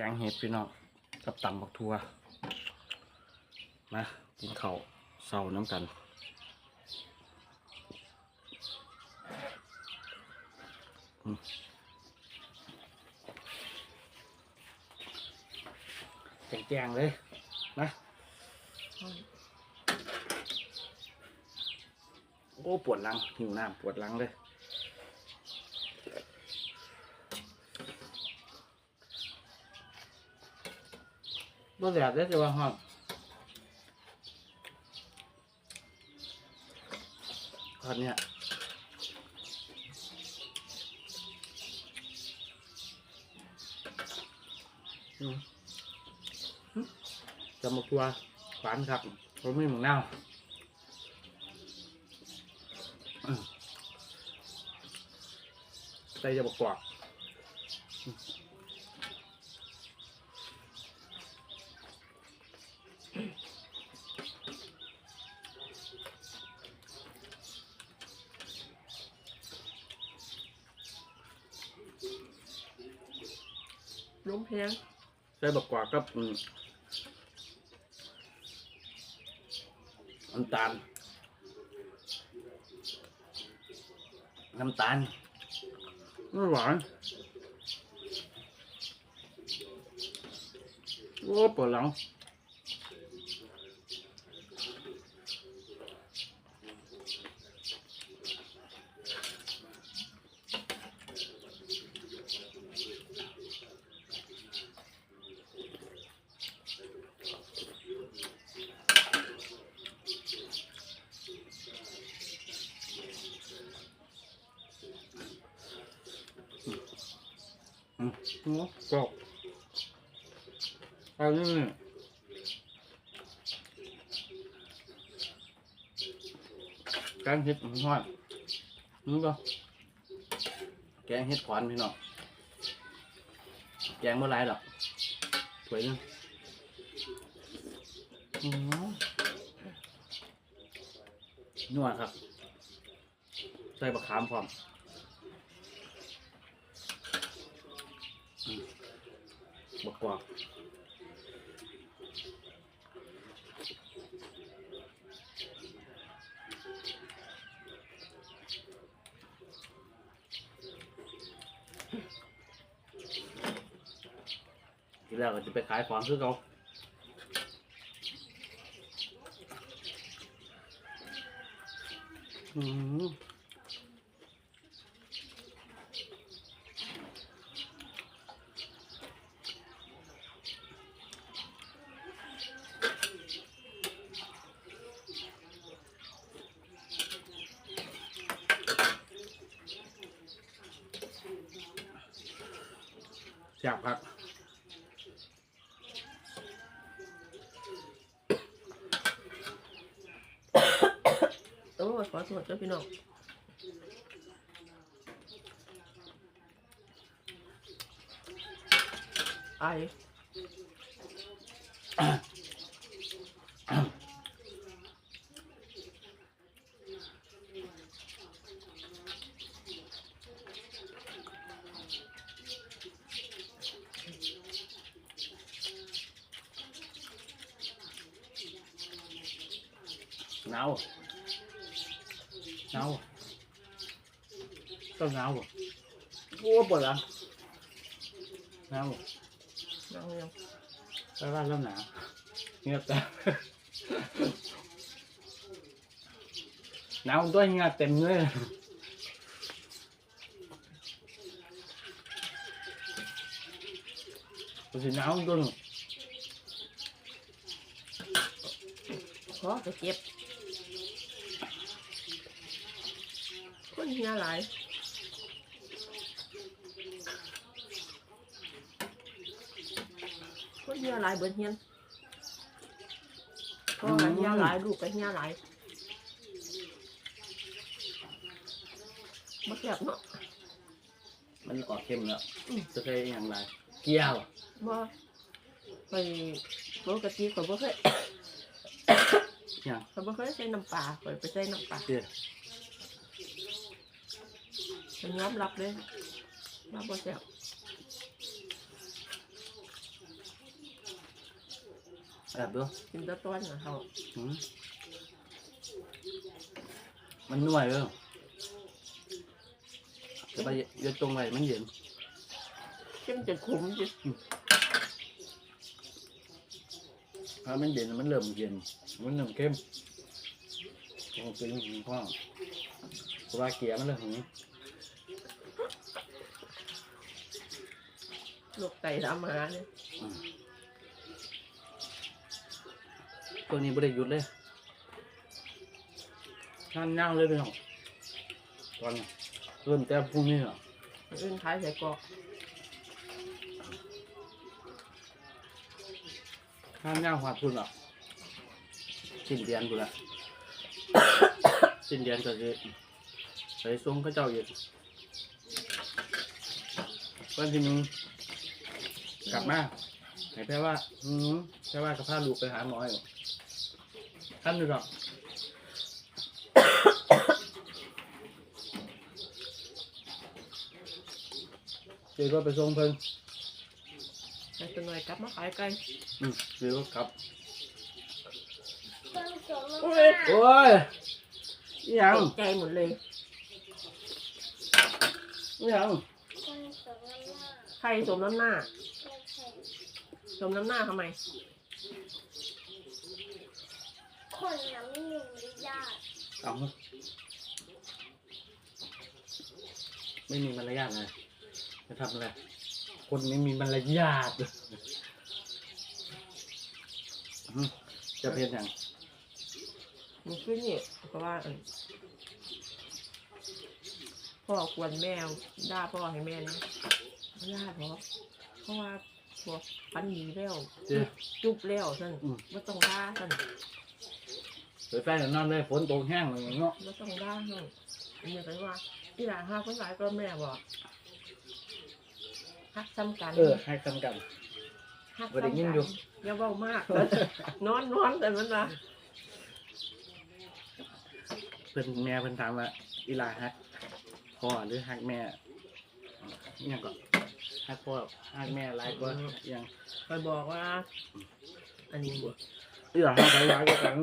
แกงเห็ดพี่น้องกับตำบักทัวนะกินข้าวเศร้าน้ำกัน แจงๆเลยนะโอ้ปวดหลังหิวน้ำปวดหลังเลย บ่แดดได้แต่ว่าหองตอนเนี้ยจะมาตัวหวานครับผมไม่เหมึงเน่าอืมใส่จะบอกกว่า ล้มแพงใส่บกกว่ากับอืมน้ำตาล น้ำตาลไม่หวานโอ้ปวดหลัง อืมโอ้กรอบเอานี่นี่แกงเห็ดหอดนี่ก็แกงเห็ดขวานพี่น้องแกงเมื่อไรหรอกสวยนึงนัวครับ ใส่บะขามพร้อม บกกว่าทีแรกก็จะไปขายของคือเขาอืม จับครับโอ้ยขอสวดเจ้าพี่น้องไอ หนาวอะหนาวอะก็หนาวอะโอ้ปวดหลังหนาวอะนั่งยังไปบ้านแล้วหนาวเงียบแต่หนาวตัวเงียบเต็มเลยก็สิหนาวตัวหนึ่งขอจะเจ็บ คนเฮียหลายคนเฮียหลายเบิดเฮียนพ่อกันเฮียหลายลูกกันเฮียหลายมาแซ่บเนาะมันออกเค็มแล้วอืมจะเคยอย่างไรเกี่ยวบ่ไปปกติข่อยบ่เคยอย่างข่อยบ่เคยใส่น้ำปลาข่อยไปใส่น้ำปลา เกี่ยวฉันยอมรับเลยรับบ่แซ่บแบบด้วยกินแตะต้นนะเขาอืมมันน่วยเด้อจะไปเย็นตรงไหนมันเย็น เข้มจะขมจิถ้ามันเย็นมันเริ่มเย็น มันเริ่มเข้มมันเป็นของพ่อเพราะว่าเกียร์มันเริ่มหึง ลูกไก่ทำอาหารเนี่ยอืมตัวนี้บริยุทธ์เลยนั่นนั่งเลยไปหรอกตอนนี้เริ่มแต่พรุ่งนี้เหรอมันอื่นขายใส่กรอกข้ามย่างหวาดพุ่นหรอกสิ้นเดือนพุ่นละ สิ้นเดือนก็จะไปส่งเขาเจ้าอยู่ วันที่หนึงกลับมาให้แพ่ว่า อืมแพ่ว่ากับพาลูกไปหาหมออยู่ท่านดูหรอกเจ๊ก็ไปส่งเพิ่นไอ้ตัวหน่อยกลับมาขายไก่อืมเจ๊ก็กลับคนสวมโอ้น้ำหยน้าโอ้ยอิหยังตกใจหมดเลย อิหยัง คนสวมน้ำหน้า ใครสมน้ำหน้าไม่ใช่สมน้ำหน้าทำไม คนน้ำหนึ่งหรือญาติเอาไม่มีมารยาทเลยจะทำอะไร คนไม่มีมารยาทอืมจะเป็นอย่างมันขึ้นนี่เพราะว่าอันพ่อควรแม่ด่าพ่อให้แม่เนี่ย ไม่ด่าเพราะเพราะว่าพวกปันหนีแล้วเจ๊จุบแล้วท่านอืมไม่ต้องด่าท่านเปิดไฟแล้วนอนเลยฝนตกแห้งเลยเนาะไม่ต้องด่าท่านอันนี้เป็นว่าที่หลานห้าคนหลายก็แม่บอกฮักซ้ำกันเออให้คำกัน ฮักบ่ได้ซ้ำยิกันนอยู่ อย่าเบามาก นอนนอนแต่มันนะเพิ่นแม่เพิ่นถามว่าอีหลาฮักพ่อหรือฮักแม่อิหยังก่อน ฮักพ่อฮักแม่หลายกว่าอิหยังคอยบอกว่า อันนี้อีหลาฮักหลายกว่ากัน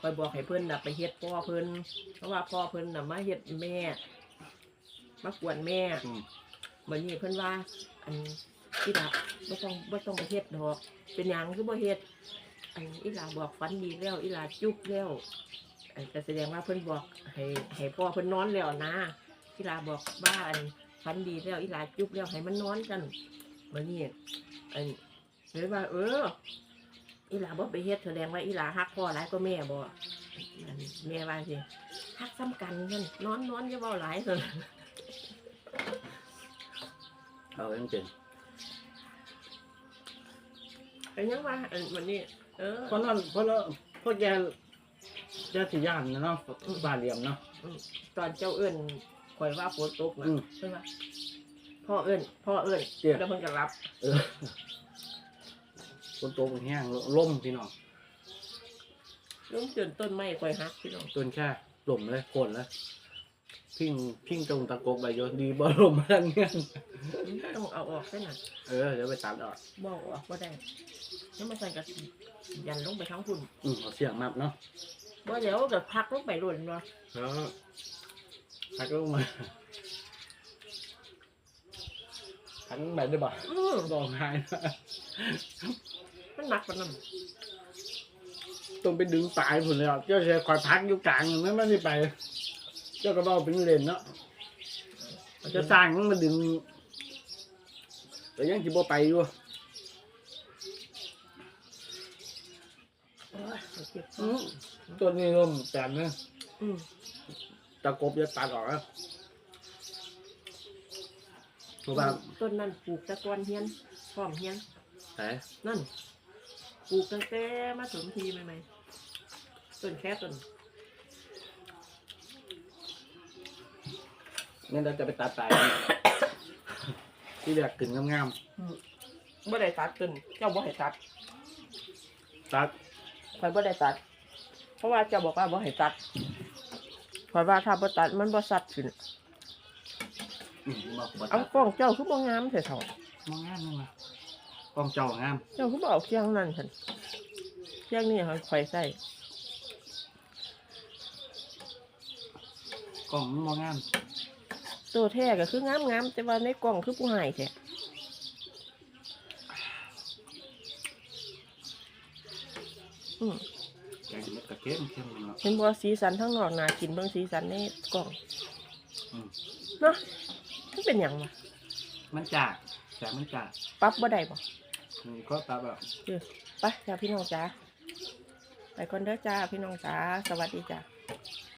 คอยบอกให้เพื่อนน่ะไปเฮ็ดพ่อเพื่อนเพราะว่าพ่อเพื่อนน่ะมาเฮ็ดแม่มากวนแม่อืม เหมือนนี่เพื่อนว่า อันอีหลาไม่ต้องไม่ต้องไปเฮ็ดดอก เป็นหยังคือบ่เฮ็ดอันอีหลาบอกฟันดีแล้วอีหลาจุกแล้วอันก็แสดงว่าเพื่อนบอกให้ให้พ่อเพื่อนนอนแล้วนะ อีหลาบอกว่าอันฟันดีแล้วอีหลาจุกแล้วให้มันนอนกันเหมือนนี่อันเลยว่า เออ อีหลาบ่ไปเฮ็ดแสดงว่าอีหลาฮักพ่อหลายก็แม่บ่อันแม่ว่าสิฮักซ้ำกันนั่นนอนนอนอย่าเว้าหลายเถอะเอาเองเป็นไอ้ยังว่าอันวันนี้ เออเพราะนั่นเพราะแล้วเพราะแกแกสิย่านนะเนาะบาเหลี่ยมเนาะตอนเจ้าเอิ้น ข่อยว่าฝนตกนะอืมเพิ่นว่าพ่อเอิ้นพ่อเอิ้นเตี้ย แล้วเพิ่นก็รับเออฝนตกแห้งล่มพี่น้องล้มจนต้นไม้ข่อยหักพี่น้องต้นแค่ล่มเลยโคนเลยพิงพิงตรงตะกกใบโยนดีบ่ล่มมาทั้งเงี้ยต้องเอาออกซะน่ะเออเดี๋ยวไปตัดออกบ่เอาออกบ่ได้แล้วมาใส่กับยันลงไปทั้งพุ่นอืมเอาเสียงมับเนาะบ่เดี๋ยวก็พักลงไปหล่นเนาะ แล้ว พักลงมาพักลงไปได้บ่อือบอกหายนะมันหนักปานนั้นต้องไปดึงตายผุนเลยอะเจ้าชายคอยพักอยู่กลางไม่ไม่ได้ไป เจ้าก็บอกเป็นเลนเนาะจะสร้างมันมาดึง แต่ยังจิบ่ไปอยู่โอ้ยเจ็บอืมตัวนี้ร่มแต่เนี่ยอืม ตะกบจะตัดออกแล้วเพราะว่าต้นนั้นปลูกตะกอนเฮียนพร้อมเฮียนแต่นั่นปลูกตั้งแต่มาสมทีใหม่ๆต้นแค่ต้นเนี่ยเราจะไปตัดสาย ที่เรียกกึ่งงามบ่ได้ตัดต้นเจ้าบ่ให้ตัดๆตัด ข่อยบ่ได้ตัด เพราะว่าเจ้าบอกว่าบ่ให้ตัด ข่อยว่าถ้าบ่ตัดมันบ่สัดขึ้นอืมบอกว่าเอากล้องเจ้าคือบ่งามแท้เฒ่ามองงามนี่มากล้องเจ้างาม เจ้าก็บอกเอาเคียงนั่นฉันเคียงนี่เขาคอยใส่กล้องมันบ่งามตัวแท้ก็คืองามงามๆแต่ว่าในกล่องคือผู้หายแท้อืมแกงเล็ดกระเทียมเข้มเนาะเห็นบ่สีสันทั้งนอกน่ากินเบิ่งสีสันในกล่องอืมเนาะมันเป็นหยังวะมันจากแต่มันจากปรับบ่ได้บ่อืมก็ตาแบบเออไปจ้าพี่น้องจ้าไปก่อนเด้อจ้าพี่น้องจ้าสวัสดีจ้าส